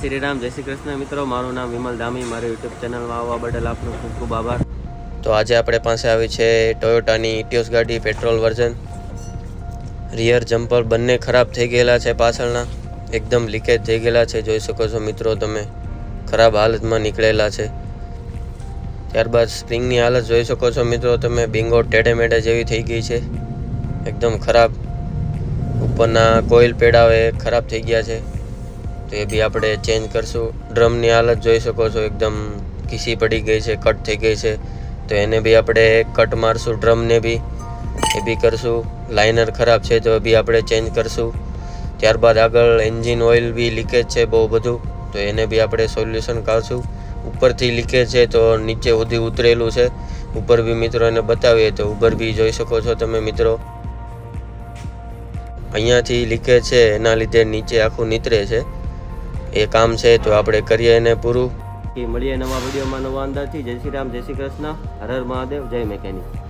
શ્રી રામ, જય શ્રી કૃષ્ણ મિત્રો. મારું નામ વિમલ ધામી, મારી યુટ્યુબ ચેનલમાં આવવા બદલ આપનો ખૂબ ખૂબ આભાર. તો આજે આપણે પાસે આવી છે ટોયોટાની ઇટિયોસ ગાડી પેટ્રોલ વર્ઝન રિયર જમ્પર બંને ખરાબ થઈ ગયેલા છે પાછળના. એકદમ લીકેજ થઈ ગયેલા છે, જોઈ શકો છો મિત્રો તમે. ખરાબ હાલતમાં નીકળેલા છે. ત્યારબાદ સ્પ્રિંગની હાલત જોઈ શકો છો મિત્રો તમે. બિંગો ટેડે મેડે જેવી થઈ ગઈ છે. એકદમ ખરાબ. ઉપરના કોઇલ પેડાવે ખરાબ થઈ ગયા છે. તો એ બી આપણે ચેન્જ કરશું. ડ્રમની હાલત જોઈ શકો છો, એકદમ ઘીસી પડી ગઈ છે કટ થઈ ગઈ છે. તો એને બી આપણે કટ મારશું ડ્રમને બી. એ બી કરશું. લાઇનર ખરાબ છે, તો એ બી આપણે ચેન્જ કરશું. ત્યારબાદ આગળ એન્જિન ઓઇલ બી લીકેજ છે, બહુ બધું. તો એને બી આપણે સોલ્યુશન કાઢશું. ઉપરથી લીકેજ છે, તો નીચે સુધી ઉતરેલું છે. ઉપર બી મિત્રો એને બતાવીએ તો ઉપર બી જોઈ શકો છો તમે મિત્રો. અહીંયાથી લીકેજ છે, એના લીધે નીચે આખું નીતરે છે. એ કામ છે તો આપણે કરીએ એને પૂરું. મળીએ નવા વિડીયોમાં નવા અંદાજથી. જય શ્રી રામ, જય શ્રી કૃષ્ણ. હર હર મહાદેવ, જય મેકેનિક